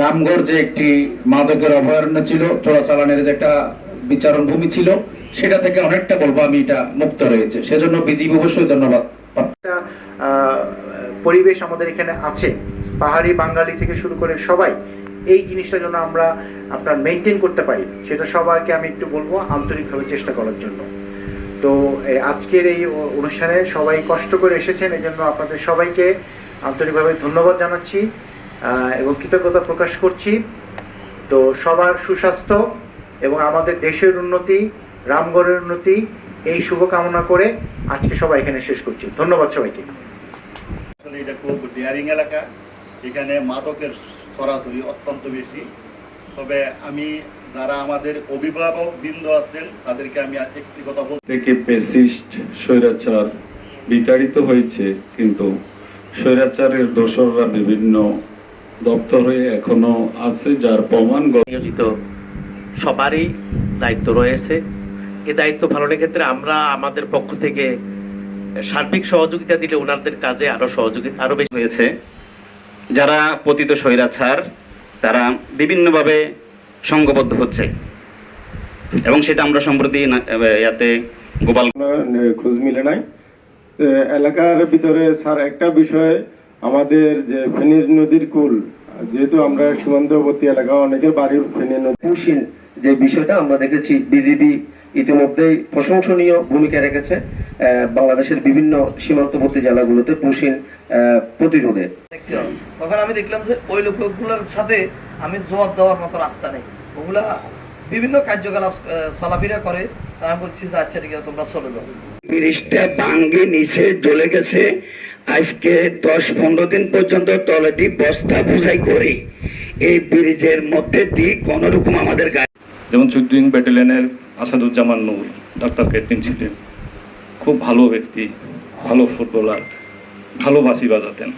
রামগড় যে একটি মাদকের অভয়ারণ্য ছিল, চোরাচালানের যে একটা বিচারণ ভূমি ছিল, সেটা থেকে অনেকটা বলব আমি এটা মুক্ত রয়েছে। সেজন্য বিজিবি অবশ্যই ধন্যবাদ। পরিবেশ আমাদের এখানে আছে। পাহাড়ি বাঙালি থেকে শুরু করে সবাই এই জিনিসটা যেন আমরা আপনার মেনটেন করতে পারি, সেটা সবাইকে আমি একটু বলব আন্তরিকভাবে চেষ্টা করার জন্য। তো আজকের এই অনুষ্ঠানে সবাই কষ্ট করে এসেছেন এই জন্য আপনাদের সবাইকে আন্তরিকভাবে ধন্যবাদ জানাচ্ছি। এবং কৃতজ্ঞতা প্রকাশ করছি। তো সবার সুস্বাস্থ্য এবং আমাদের দেশের উন্নতি রামগড়ের উন্নতি এই শুভকামনা করে আজকে সবাই এখানে শেষ করছি। ধন্যবাদ সবাইকে। এটা খুব ডেয়ারিং এলাকা। এখানে মাদকের সরাসরি অত্যন্ত বেশি। তবে আমি যারা আমাদের অভিভাবক বৃন্দ আছেন তাদেরকে আমি একটি কথা বলতে থেকে পেসিস্ট স্বৈরাচার বিতাড়িত হয়েছে কিন্তু স্বৈরাচারের দোসররা বিভিন্ন দপ্তরে এখনও আছে যার প্রমাণ নিয়োজিত সবারই দায়িত্ব রয়েছে। এ দায়িত্ব পালনের ক্ষেত্রে আমরা আমাদের পক্ষ থেকে সার্বিক সহযোগিতা দিলে ওনাদের কাজে আরও সহযোগিতা আরও বেশি হয়েছে যারা পতিত স্বৈরাচার তারা বিভিন্নভাবে সংঘবদ্ধ হচ্ছে। এবং সেটা আমরা সম্প্রতি না- ইয়াতে গোপাল খোঁজ মিলে নাই। এলাকার ভিতরে স্যার একটা বিষয় আমাদের যে ফেনীর নদীর কুল যেহেতু আমরা সীমান্তবর্তী এলাকা অনেকের বাড়ির ফেনীর নদী। যে বিষয়টা আমরা দেখেছি বিজিবি ইতিমধ্যেই প্রশংসনীয় ভূমিকা রেখেছে আহ, বাংলাদেশের বিভিন্ন সীমান্তবর্তী জেলাগুলোতে পুশিন আহ, প্রতিরোধে। তখন আমি দেখলাম যে ওই লোকগুলোর সাথে আমি জবাব দেওয়ার মতো রাস্তা নেই। ওগুলা বিভিন্ন কার্যকলাপ আহ, চলাফেরা করে। তা আমি বলছি যে আচ্ছা ঠিক আছে তোমরা চলে যাও। ব্রিজটা ভাঙ্গে নিচে জ্বলে গেছে। আজকে দশ পনেরো দিন পর্যন্ত তলেদি বস্তা বোঝাই করি। এই ব্রিজের মধ্যে দিয়ে কোন রকম আমাদের গাড়ি যেমন চুদ্দিন ব্যাটালিয়নের আসাদুজ্জামান নূর ডাক্তার ক্যাপ্টেন ছিলেন খুব ভালো ব্যক্তি ভালো ফুটবলার ভালো বাঁশি বাজাতেন।